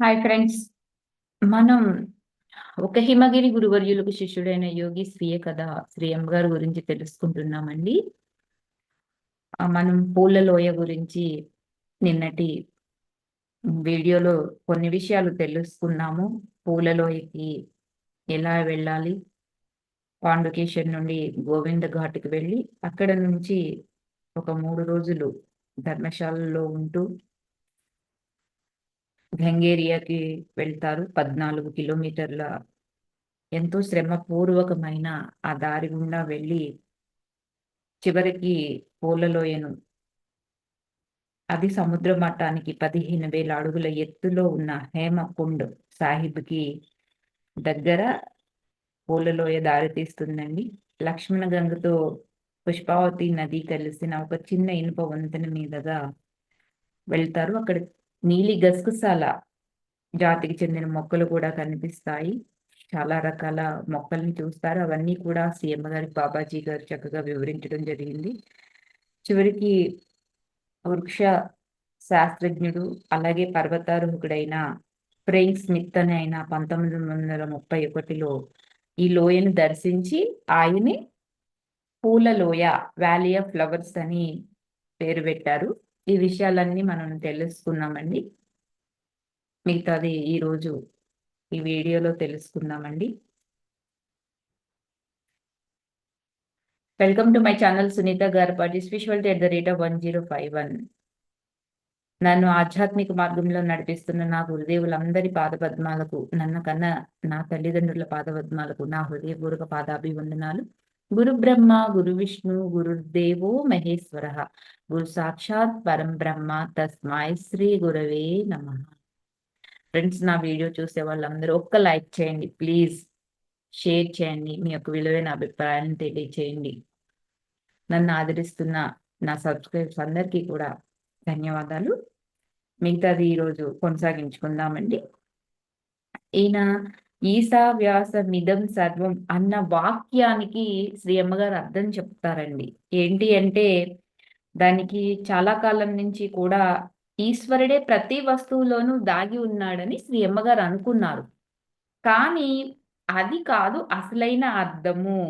Hi friends మనం ఒక హిమగిరి గురువర్యులకు శిష్యుడైన యోగి స్వీయ కథ శ్రీ ఎం గారి గురించి తెలుసుకుంటున్నామండి. మనం పూల లోయ గురించి నిన్నటి వీడియోలో కొన్ని విషయాలు తెలుసుకున్నాము. పూల లోయకి ఎలా వెళ్ళాలి? పాండుకేశ్వర్ నుండి గోవింద ఘాట్కి వెళ్ళి అక్కడ నుంచి ఒక మూడు రోజులు ధర్మశాలలో ఉంటూ గంగేరియాకి వెళ్తారు. పద్నాలుగు కిలోమీటర్ల ఎంతో శ్రమపూర్వకమైన ఆ దారి గుండా వెళ్ళి చివరికి పూలలోయను. అది సముద్ర మట్టానికి పదిహేను వేల అడుగుల ఎత్తులో ఉన్న హేమకుండ్ సాహిబ్కి దగ్గర పూలలోయ దారి తీస్తుందండి. లక్ష్మణ గంగతో పుష్పావతి నది కలిసిన ఒక చిన్న ఇనుప వంతెన మీదుగా వెళ్తారు. అక్కడ నీలి గసగసాల జాతికి చెందిన మొక్కలు కూడా కనిపిస్తాయి. చాలా రకాల మొక్కల్ని చూస్తారు. అవన్నీ కూడా సీఎం గారి బాబాజీ గారు చక్కగా వివరించడం జరిగింది. చివరికి వృక్ష శాస్త్రజ్ఞుడు అలాగే పర్వతారోహకుడైన ఫ్రెంక్ స్మిత్ అనే ఆయన పంతొమ్మిది వందల ముప్పై ఒకటిలో ఈ లోయను దర్శించి ఆయనే పూల లోయ వ్యాలీ ఆఫ్ ఫ్లవర్స్ అని పేరు పెట్టారు. ఈ విషయాలన్నీ మనం తెలుసుకున్నామండి మిగతాది ఈరోజు ఈ వీడియోలో తెలుసుకుందామండి. Welcome to my channel Sunitha Garpati spirituality at the rate of one zero five one. నన్ను ఆధ్యాత్మిక మార్గంలో నడిపిస్తున్న నా గురుదేవులందరి పాదపద్మాలకు నన్ను కన్నా నా తల్లిదండ్రుల పాదపద్మాలకు నా హృదయపూర్వక పాదాభివందనాలు. గురు బ్రహ్మ గురు విష్ణు గురుదేవో మహేశ్వర. గురు సాక్షాత్ పరం బ్రహ్మ తస్మాయ్ శ్రీ గురవే నమ. ఫ్రెండ్స్ నా వీడియో చూసే వాళ్ళందరూ ఒక్క లైక్ చేయండి ప్లీజ్. షేర్ చేయండి మీ యొక్క విలువైన అభిప్రాయాన్ని తెలియచేయండి. నన్ను ఆదరిస్తున్న నా సబ్స్క్రైబర్స్ అందరికీ కూడా ధన్యవాదాలు. మిగతాది ఈరోజు కొనసాగించుకుందామండి. ఈయన ఈశా వ్యాస మిదం సర్వం అన్న వాక్యానికి శ్రీ అమ్మగారు అర్థం చెప్తారండి. ఏంటి అంటే దానికి చాలా కాలం నుంచి కూడా ఈశ్వరుడే ప్రతి వస్తువులోనూ దాగి ఉన్నాడని శ్రీ అమ్మగారు అనుకున్నారు. కానీ అది కాదు అసలైన అర్థము.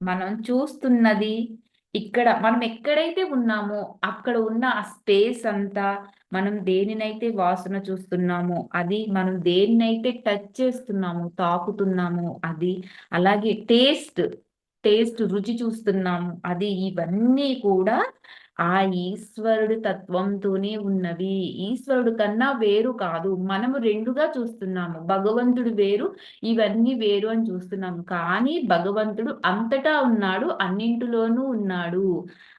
మనం చూస్తున్నది ఇక్కడ మనం ఎక్కడైతే ఉన్నామో అక్కడ ఉన్న ఆ స్పేస్ అంతా మనం దేనినైతే వాసన చూస్తున్నామో అది మనం దేనినైతే టచ్ చేస్తున్నామో తాకుతున్నామో అది అలాగే టేస్ట్ టేస్ట్ రుచి చూస్తున్నాము అది ఇవన్నీ కూడా ఆ ఈశ్వరుడి తత్వంతోనే ఉన్నవి. ఈశ్వరుడు కన్నా వేరు కాదు. మనము రెండుగా చూస్తున్నాము. భగవంతుడు వేరు ఇవన్నీ వేరు అని చూస్తున్నాము. కానీ భగవంతుడు అంతటా ఉన్నాడు అన్నింటిలోనూ ఉన్నాడు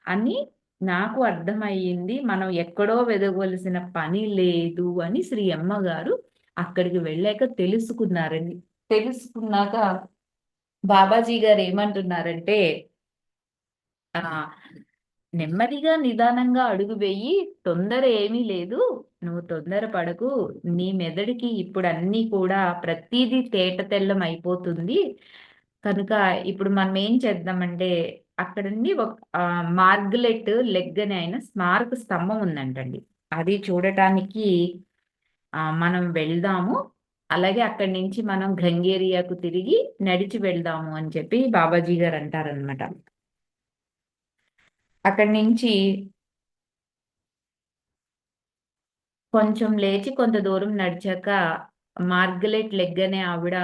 అని నాకు అర్థమయ్యింది మనం ఎక్కడో వెదవలసిన పని లేదు అని శ్రీ అమ్మగారు అక్కడికి వెళ్ళాక తెలుసుకున్నారని తెలుసుకున్నాక బాబాజీ గారు ఏమంటున్నారంటే ఆ నెమ్మదిగా నిదానంగా అడుగు వేయి తొందర ఏమీ లేదు నువ్వు తొందర పడకు నీ మెదడుకి ఇప్పుడు అన్నీ కూడా ప్రతిదీ తేట తెల్లం అయిపోతుంది. కనుక ఇప్పుడు మనం ఏం చేద్దామంటే అక్కడ నుండి ఒక మార్గ్లెట్ లెగ్ అని ఆయన స్మారక స్తంభం ఉందంటండి. అది చూడటానికి మనం వెళ్దాము. అలాగే అక్కడి నుంచి మనం గంగేరియాకు తిరిగి నడిచి వెళ్దాము అని చెప్పి బాబాజీ గారు అంటారనమాట అక్కడి నుంచి కొంచెం లేచి కొంత దూరం నడిచాక మార్గలెట్ లెగ్ అనే ఆవిడ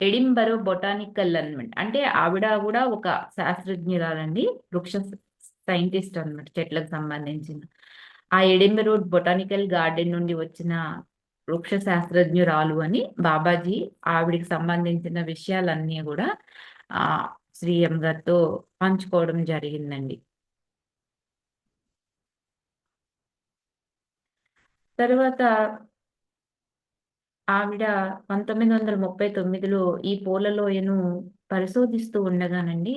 ఎడింబరో బొటానికల్ అనమాట అంటే ఆవిడ కూడా ఒక శాస్త్రజ్ఞురాలండి వృక్ష సైంటిస్ట్ అనమాట చెట్లకు సంబంధించిన. ఆ ఎడింబరో బొటానికల్ గార్డెన్ నుండి వచ్చిన వృక్ష శాస్త్రజ్ఞురాలు అని బాబాజీ ఆవిడికి సంబంధించిన విషయాలన్నీ కూడా ఆ శ్రీ గారితో పంచుకోవడం జరిగిందండి. తర్వాత ఆవిడ పంతొమ్మిది వందల ముప్పై తొమ్మిదిలో ఈ పూలలోయను పరిశోధిస్తూ ఉండగానండి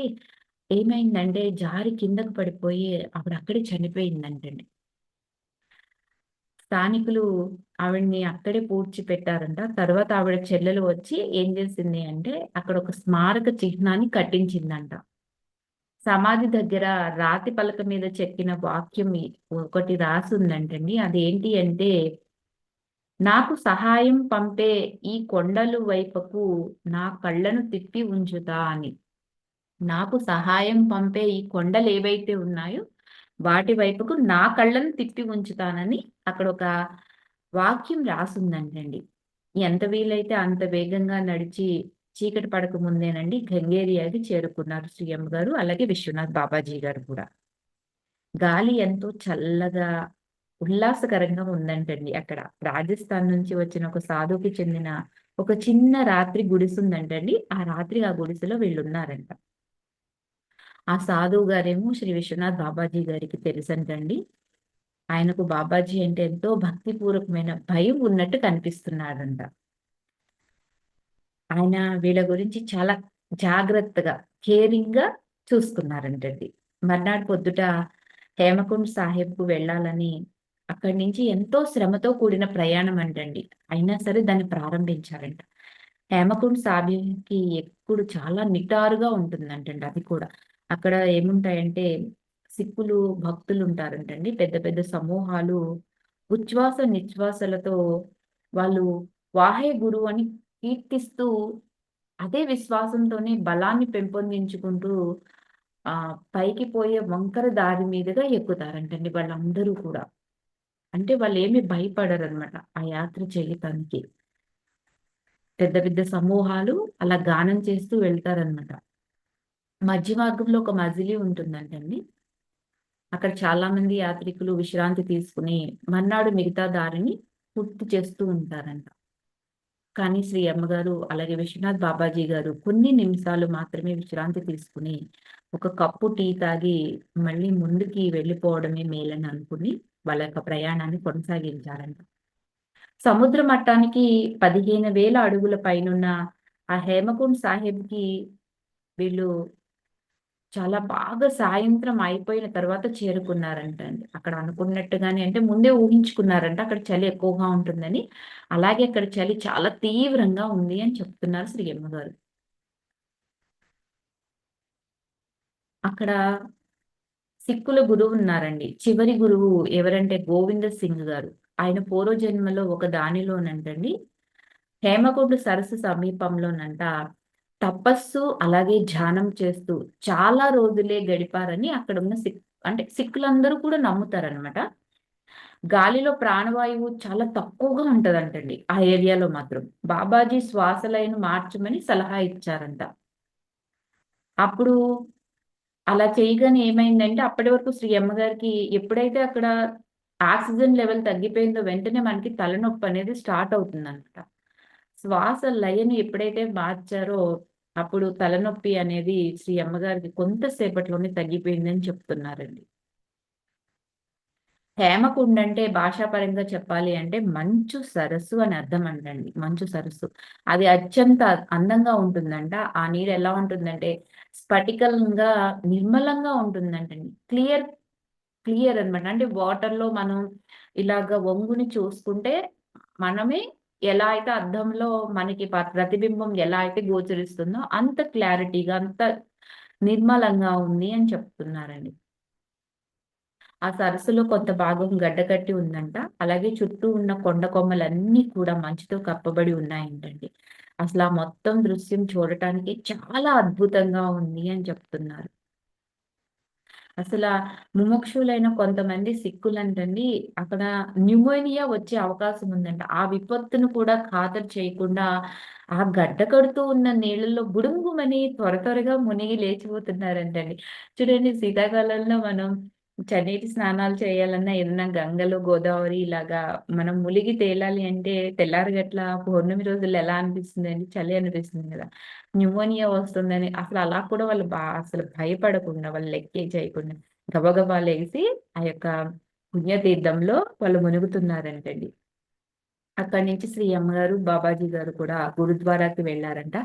ఏమైందంటే జారి కిందకు పడిపోయి ఆవిడ అక్కడే చనిపోయిందంటండి. స్థానికులు ఆవిడ్ని అక్కడే పూడ్చి పెట్టారంట తర్వాత ఆవిడ చెల్లెలు వచ్చి ఏం చేసింది అంటే అక్కడ ఒక స్మారక చిహ్నాన్ని కట్టించిందంట. సమాధి దగ్గర రాతి పలక మీద చెక్కిన వాక్యం ఒకటి రాసి ఉందంటండి అదేంటి అంటే నాకు సహాయం పంపే ఈ కొండలు వైపుకు నా కళ్ళను తిప్పి ఉంచుతా అని. నాకు సహాయం పంపే ఈ కొండలు ఏవైతే ఉన్నాయో వాటి వైపుకు నా కళ్ళను తిప్పి ఉంచుతానని అక్కడ ఒక వాక్యం రాసుందంటండి. ఎంత వీలైతే అంత వేగంగా నడిచి చీకటి పడక ముందేనండి గంగేరియాకి చేరుకున్నారు సీఎం గారు అలాగే విశ్వనాథ్ బాబాజీ గారు కూడా. గాలి ఎంతో చల్లగా ఉల్లాసకరంగా ఉందంటండి అక్కడ రాజస్థాన్ నుంచి వచ్చిన ఒక సాధువుకి చెందిన ఒక చిన్న రాత్రి గుడిసె ఉందంటండి ఆ రాత్రి ఆ గుడిసెలో వీళ్ళు ఉన్నారంట ఆ సాధువు గారేమో శ్రీ విశ్వనాథ్ బాబాజీ గారికి తెలుసంటండి. ఆయనకు బాబాజీ అంటే ఎంతో భక్తిపూర్వకమైన భయం ఉన్నట్టు కనిపిస్తున్నాడంట. ఆయన వీళ్ళ గురించి చాలా జాగ్రత్తగా కేరింగ్గా చూసుకున్నారంటండి. మర్నాడు పొద్దుట హేమకుండ్ సాహెబ్కు వెళ్ళాలని అక్కడి నుంచి ఎంతో శ్రమతో కూడిన ప్రయాణం అంటండి. అయినా సరే దాన్ని ప్రారంభించారంట. హేమకుండ్ సాహిబ్కి ఎప్పుడు చాలా నిటారుగా ఉంటుందంటండి అది కూడా. అక్కడ ఏముంటాయంటే సిక్కులు భక్తులు ఉంటారంటండి పెద్ద పెద్ద సమూహాలు ఉచ్ఛ్వాస నిశ్వాసలతో వాళ్ళు వాహే గురువు అని కీర్తిస్తూ అదే విశ్వాసంతోనే బలాన్ని పెంపొందించుకుంటూ ఆ పైకి పోయే వంకర దారి మీదుగా ఎక్కుతారంటండి వాళ్ళందరూ కూడా. అంటే వాళ్ళు ఏమి భయపడరు అనమాట ఆ యాత్ర చేయటానికి. పెద్ద పెద్ద సమూహాలు అలా గానం చేస్తూ వెళ్తారనమాట మధ్య మార్గంలో ఒక మజిలీ ఉంటుందంటండి అక్కడ చాలా మంది యాత్రికులు విశ్రాంతి తీసుకుని మర్నాడు మిగతా దారిని పూర్తి చేస్తూ ఉంటారంట. కానీ శ్రీ అమ్మగారు అలాగే విశ్వనాథ్ బాబాజీ గారు కొన్ని నిమిషాలు మాత్రమే విశ్రాంతి తీసుకుని ఒక కప్పు టీ తాగి మళ్ళీ ముందుకి వెళ్ళిపోవడమే మేలని అనుకుని వాళ్ళ యొక్క ప్రయాణాన్ని కొనసాగించారంట. సముద్ర మట్టానికి పదిహేను వేల అడుగుల పైనున్న ఆ హేమకుండ్ సాహెబ్కి వీళ్ళు చాలా బాగా సాయంత్రం అయిపోయిన తర్వాత చేరుకున్నారంట అండి అక్కడ అనుకున్నట్టుగానే అంటే ముందే ఊహించుకున్నారంట అక్కడ చలి ఎక్కువగా ఉంటుందని. అలాగే అక్కడ చలి చాలా తీవ్రంగా ఉంది అని చెప్తున్నారు శ్రీ గారు అక్కడ సిక్కుల గురువు ఉన్నారండి. చివరి గురువు ఎవరంటే గోవింద సింగ్ గారు. ఆయన పూర్వ జన్మలో ఒక దానిలోనంటండి. హేమకుంట సరస్సు సమీపంలోనంట. తపస్సు అలాగే ధ్యానం చేస్తూ చాలా రోజులే గడిపారని అక్కడ ఉన్న సిక్ అంటే సిక్కులందరూ కూడా నమ్ముతారనమాట గాలిలో ప్రాణవాయువు చాలా తక్కువగా ఉంటదంటండి. ఆ ఏరియాలో మాత్రం బాబాజీ శ్వాసలైన మార్చమని సలహా ఇచ్చారంట. అప్పుడు అలా చేయగానే ఏమైందంటే అప్పటి వరకు శ్రీ అమ్మగారికి ఎప్పుడైతే అక్కడ ఆక్సిజన్ లెవెల్ తగ్గిపోయిందో వెంటనే మనకి తలనొప్పి అనేది స్టార్ట్ అవుతుంది అనమాట శ్వాస లయను ఎప్పుడైతే మార్చారో అప్పుడు తలనొప్పి అనేది శ్రీ అమ్మగారికి కొంతసేపట్లోనే తగ్గిపోయిందని చెప్తున్నారండి. హేమకుండ అంటే భాషాపరంగా చెప్పాలి అంటే మంచు సరస్సు అని అర్థం అంటండి. మంచు సరస్సు. అది అత్యంత అందంగా ఉంటుందంట. ఆ నీరు ఎలా ఉంటుందంటే స్ఫటికంగా నిర్మలంగా ఉంటుందంటండి. క్లియర్ క్లియర్ అనమాట అంటే వాటర్లో మనం ఇలాగ వంగుని చూసుకుంటే మనమే ఎలా అయితే అర్థంలో మనకి ప్రతిబింబం ఎలా అయితే గోచరిస్తుందో అంత క్లారిటీగా అంత నిర్మలంగా ఉంది అని చెప్తున్నారండి. ఆ సరస్సులో కొంత భాగం గడ్డకట్టి ఉందంట. అలాగే చుట్టూ ఉన్న కొండ కొమ్మలన్నీ కూడా మంచుతో కప్పబడి ఉన్నాయంటండి. అసలు ఆ మొత్తం దృశ్యం చూడటానికి చాలా అద్భుతంగా ఉంది అని చెప్తున్నారు. అసలు ముముక్షులైన కొంతమంది సిక్కులంటండి అక్కడ న్యూమోనియా వచ్చే అవకాశం ఉందంట. ఆ విపత్తును కూడా ఖాతరు చేయకుండా ఆ గడ్డ కడుతూ ఉన్న నీళ్ళల్లో గుడుంగుమని త్వర త్వరగా మునిగి లేచిపోతున్నారంటండి. చూడండి శీతాకాలంలో మనం చన్నీటి స్నానాలు చేయాలన్నా ఏదన్నా గంగలు గోదావరి ఇలాగా మనం ములిగి తేలాలి అంటే తెల్లారగట్ల పౌర్ణమి రోజుల్లో ఎలా అనిపిస్తుంది అండి? చలి అనిపిస్తుంది కదా. న్యూమోనియా వస్తుందని అసలు అలా కూడా వాళ్ళు బా అసలు భయపడకుండా వాళ్ళు లెక్కే చేయకుండా గబగబా లేసి ఆ యొక్క పుణ్యతీర్థంలో వాళ్ళు మునుగుతున్నారంటండి. అక్కడి నుంచి శ్రీ అమ్మగారు బాబాజీ గారు కూడా గురుద్వారాకి వెళ్ళారంట.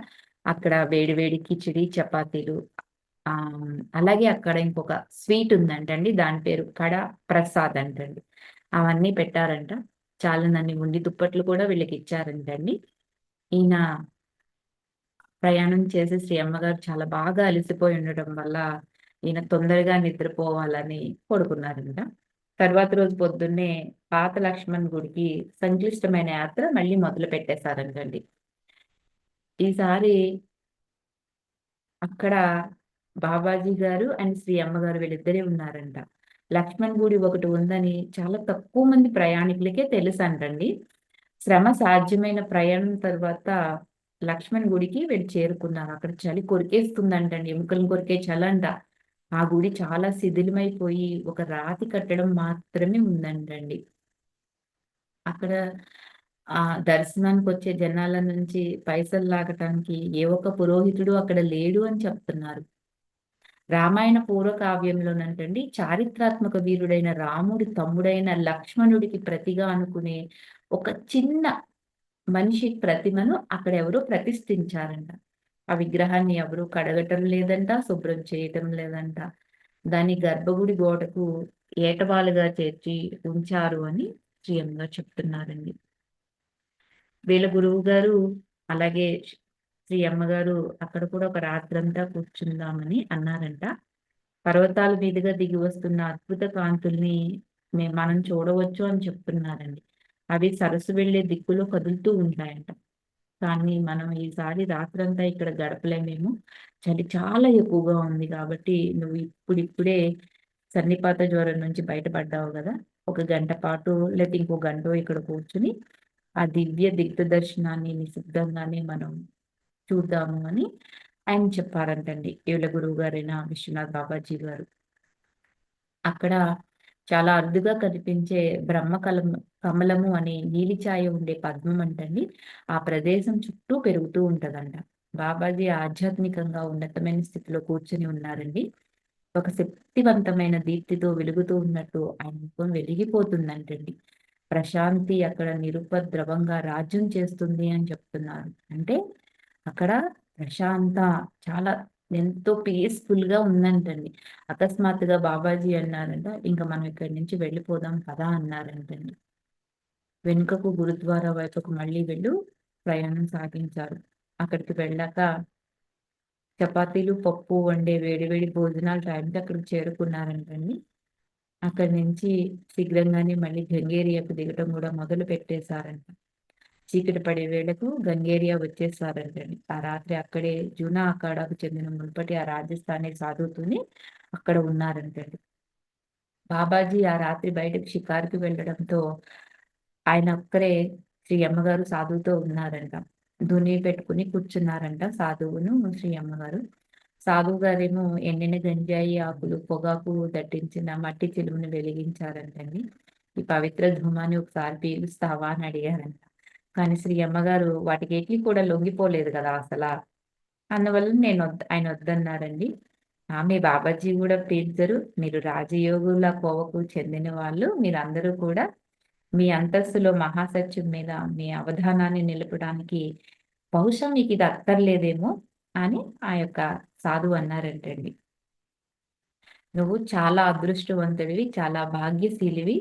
అక్కడ వేడి వేడి కిచిడి చపాతీలు అలాగే అక్కడ ఇంకొక స్వీట్ ఉందంటండి దాని పేరు కడ ప్రసాద్ అంటండి. అవన్నీ పెట్టారంట. చాలా నన్ను ఉండి దుప్పట్లు కూడా వీళ్ళకి ఇచ్చారంటండి. ఈయన ప్రయాణం చేసి శ్రీ అమ్మగారు చాలా బాగా అలసిపోయి ఉండటం వల్ల ఈయన తొందరగా నిద్రపోవాలని కోరుకున్నారంట. తర్వాత రోజు పొద్దున్నే పాత లక్ష్మణ్ గుడికి సంక్లిష్టమైన యాత్ర మళ్ళీ మొదలు పెట్టేశారంటండి. ఈసారి అక్కడ బాబాజీ గారు అండ్ శ్రీ అమ్మగారు వీళ్ళిద్దరే ఉన్నారంట. లక్ష్మణ్ గుడి ఒకటి ఉందని చాలా తక్కువ మంది ప్రయాణికులకే తెలుసు అంటండి శ్రమ సాధ్యమైన ప్రయాణం తర్వాత లక్ష్మణ్ గుడికి వీళ్ళు చేరుకున్నారు. అక్కడ చలి కొరికేస్తుందంటండి. ఎముకలను కొరికే చలంట ఆ గుడి చాలా శిథిలమైపోయి ఒక రాతి కట్టడం మాత్రమే ఉందంటండి. అక్కడ ఆ దర్శనానికి వచ్చే జనాల నుంచి పైసలు లాగటానికి ఏ ఒక్క పురోహితుడు అక్కడ లేడు అని చెప్తున్నారు. రామాయణ పూర్వకావ్యంలోనంటండి చారిత్రాత్మక వీరుడైన రాముడి తమ్ముడైన లక్ష్మణుడికి ప్రతిగా అనుకునే ఒక చిన్న మనిషి ప్రతిమను అక్కడ ఎవరో ప్రతిష్ఠించారంట. ఆ విగ్రహాన్ని ఎవరు కడగటం లేదంట శుభ్రం చేయటం లేదంట. దాని గర్భగుడి గోడకు ఏటవాలుగా చేర్చి ఉంచారు అని శ్రీయంగా చెప్తున్నారండి. వీళ్ళ గురువు గారు అలాగే శ్రీ అమ్మగారు అక్కడ కూడా ఒక రాత్రంతా కూర్చుందామని అన్నారంట. పర్వతాల మీదుగా దిగి వస్తున్న అద్భుత కాంతుల్ని మనం చూడవచ్చు అని చెప్తున్నారండి. అవి సరస్సు వెళ్ళే దిక్కులో కదులుతూ ఉంటాయంట. కానీ మనం ఈసారి రాత్రంతా ఇక్కడ గడపలేమేమో. చలి చాలా ఎక్కువగా ఉంది కాబట్టి నువ్వు ఇప్పుడిప్పుడే సన్నిపాత జ్వరం నుంచి బయటపడ్డావు కదా. ఒక గంట పాటు లేదా ఇంకో గంట ఇక్కడ కూర్చుని ఆ దివ్య దిగ్దర్శనాన్ని నిశ్శబ్దంగానే మనం చూద్దాము అని ఆయన చెప్పారంటండి. ఏళ్ళ గురువు గారైన విశ్వనాథ్ బాబాజీ గారు. అక్కడ చాలా అరుదుగా కనిపించే బ్రహ్మ కలం కమలము అనే నీలిఛాయ ఉండే పద్మం అంటండి. ఆ ప్రదేశం చుట్టూ పెరుగుతూ ఉంటదంట. బాబాజీ ఆధ్యాత్మికంగా ఉన్నతమైన స్థితిలో కూర్చొని ఉన్నారండి. ఒక శక్తివంతమైన దీప్తితో వెలుగుతూ ఉన్నట్టు ఆయన ముఖం వెలిగిపోతుందంటండి. ప్రశాంతి అక్కడ నిరుపద్రవంగా రాజ్యం చేస్తుంది అని చెప్తున్నారు. అంటే అక్కడ ప్రశాంత చాలా ఎంతో పీస్ఫుల్గా ఉందంటండి. అకస్మాత్తుగా బాబాజీ అన్నారంట ఇంకా మనం ఇక్కడి నుంచి వెళ్ళిపోదాం కదా అన్నారంటండి. వెనుకకు గురుద్వారా వైపుకు మళ్ళీ వెళ్ళు ప్రయాణం సాగించారు. అక్కడికి వెళ్ళాక చపాతీలు పప్పు వండే వేడివేడి భోజనాలు టైంకి అక్కడికి చేరుకున్నారంటండి. అక్కడి నుంచి శీఘ్రంగానే మళ్ళీ గంగేరియాకు దిగటం కూడా మొదలు పెట్టేశారంట చీకటి పడే వేళకు గంగేరియా వచ్చేసారంటండి ఆ రాత్రి అక్కడే జూనా అఖాడాకు చెందిన మునుపటి ఆ రాజస్థానీ సాధువుతూనే అక్కడ ఉన్నారంటండి. బాబాజీ ఆ రాత్రి బయటకు షికారుకి వెళ్ళడంతో ఆయన ఒక్కరే శ్రీ అమ్మగారు సాధువుతో ఉన్నారంట. దుని పెట్టుకుని కూర్చున్నారంట సాధువును శ్రీ అమ్మగారు. సాధువు గారేమో ఎండిన గంజాయి ఆకులు పొగాకు దట్టించిన మట్టి చెలువును వెలిగించారంటండి. ఈ పవిత్ర ధూమాన్ని ఒకసారి పీలుస్తావా అని అడిగారంట. కానీ శ్రీ అమ్మగారు వాటికి ఎట్లి కూడా లొంగిపోలేదు కదా అసలు. అందువల్ల నేను వద్ద ఆయన వద్దన్నారండి మీ బాబాజీ కూడా పీల్చరు మీరు రాజయోగుల కోవకు చెందిన వాళ్ళు మీరందరూ కూడా మీ అంతస్తులో మహాసత్యం మీద మీ అవధానాన్ని నిలపడానికి బహుశా మీకు ఇది అక్కర్లేదేమో అని ఆ యొక్క సాధువు అన్నారంటండి. నువ్వు చాలా అదృష్టవంతుడివి చాలా భాగ్యశీలివి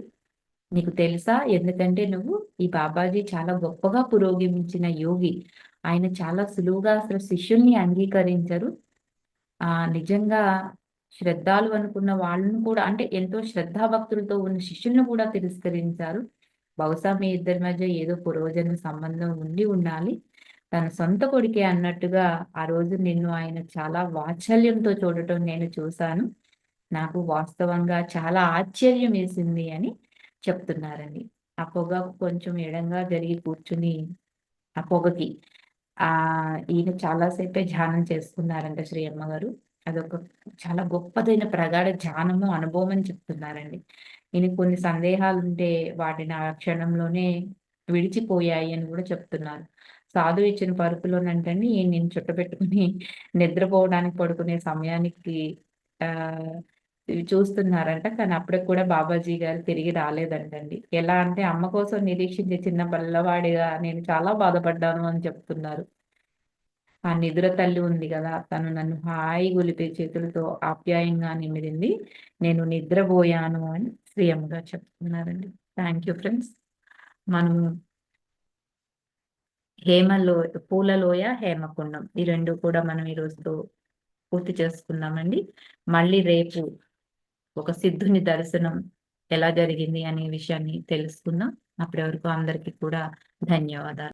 నీకు తెలుసా? ఎందుకంటే నువ్వు ఈ బాబాజీ చాలా గొప్పగా పురోగమించిన యోగి. ఆయన చాలా సులువుగా అసలు శిష్యుల్ని అంగీకరించరు. ఆ నిజంగా శ్రద్ధాలు అనుకున్న వాళ్ళను కూడా అంటే ఎంతో శ్రద్ధాభక్తులతో ఉన్న శిష్యులను కూడా తిరస్కరించారు. బహుశా మీ ఇద్దరి మధ్య ఏదో పురోజన సంబంధం ఉండి ఉండాలి. తన సొంత కొడుకే అన్నట్టుగా ఆ రోజు నిన్ను ఆయన చాలా వాత్సల్యంతో చూడటం నేను చూశాను. నాకు వాస్తవంగా చాలా ఆశ్చర్యం వేసింది అని చెప్తున్నారండి ఆ పొగ కొంచెం ఎడంగా జరిగి కూర్చుని ఆ పొగకి. ఆ ఈయన చాలాసేపే ధ్యానం చేసుకున్నారంట శ్రీ అమ్మగారు అదొక చాలా గొప్పదైన ప్రగాఢ ధ్యానము అనుభవం అని చెప్తున్నారండి. ఈయన కొన్ని సందేహాలు ఉంటే వాటిని ఆ క్షణంలోనే విడిచిపోయాయి అని కూడా చెప్తున్నారు. సాధు ఇచ్చిన పరుపులోనంటండి నేను చుట్టపెట్టుకుని నిద్రపోవడానికి పడుకునే సమయానికి ఆ చూస్తున్నారంట. కానీ అప్పటికి కూడా బాబాజీ గారు తిరిగి రాలేదంటండి. ఎలా అంటే అమ్మ కోసం నిరీక్షించే చిన్న పిల్లవాడిగా నేను చాలా బాధపడ్డాను అని చెప్తున్నారు. ఆ నిద్ర తల్లి ఉంది కదా తను నన్ను హాయి గొలిపే చేతులతో ఆప్యాయంగా నిమిరింది. నేను నిద్రపోయాను అని శ్రీయంగా చెప్తున్నారండి. థ్యాంక్ యూ ఫ్రెండ్స్ మనము హేమలో పూలలోయ హేమకుండం ఈ రెండు కూడా మనం ఈరోజుతో పూర్తి చేసుకుందామండి. మళ్ళీ రేపు ఒక సిద్ధుని దర్శనం ఎలా జరిగింది అనే విషయాన్ని తెలుసుకుందాం. అప్పటి వరకు అందరికీ కూడా ధన్యవాదాలు.